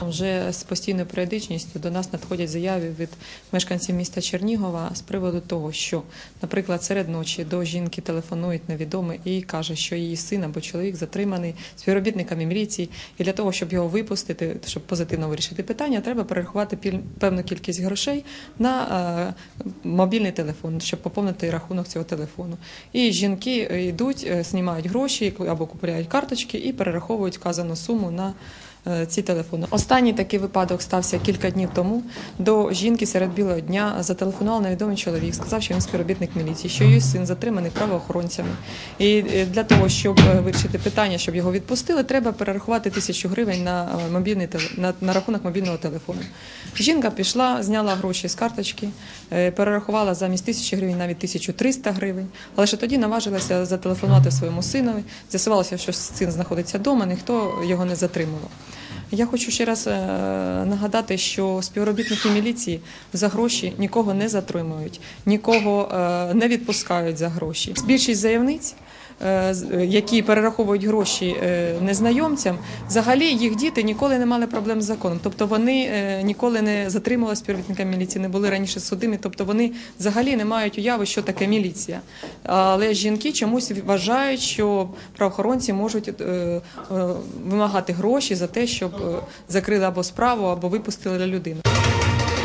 Вже з постійною періодичністю до нас надходять заяви від мешканців міста Чернігова з приводу того, що, наприклад, серед ночі до жінки телефонують невідомий і каже, що її син або чоловік затриманий співробітниками міліції, і для того, щоб його випустити, щоб позитивно вирішити питання, треба перерахувати певну кількість грошей на е, мобільний телефон, щоб поповнити рахунок цього телефону. І жінки йдуть, е, знімають гроші або купують карточки і перераховують вказану суму на ці телефони. Останній такий випадок стався кілька днів тому. До жінки серед білого дня зателефонував невідомий чоловік, сказав, що він співробітник міліції, що її син затриманий правоохоронцями. І е, для того, щоб е, вирішити питання, щоб його відпустили, треба перерахувати тисячу гривень на е, мобільний на, на рахунок мобільного телефону. Жінка пішла, зняла гроші з карточки, е, перерахувала замість тисячі гривень навіть 1300 гривень. Але ще тоді наважилася зателефонувати своєму синові. З'ясувалося, що син знаходиться вдома, ніхто його не затримував. Я хочу ще раз е, нагадати, що співробітники міліції за гроші нікого не затримують, нікого е, не відпускають за гроші. Більшість заявниць. Е, е, Які перераховують гроші е, незнайомцям, взагалі їх діти ніколи не мали проблем з законом. Тобто вони ніколи не затримували співробітниками міліції, не були раніше судимі. Тобто вони взагалі не мають уяви, що таке міліція. Але жінки чомусь вважають, що правоохоронці можуть вимагати гроші за те, щоб закрили або справу, або випустили людину.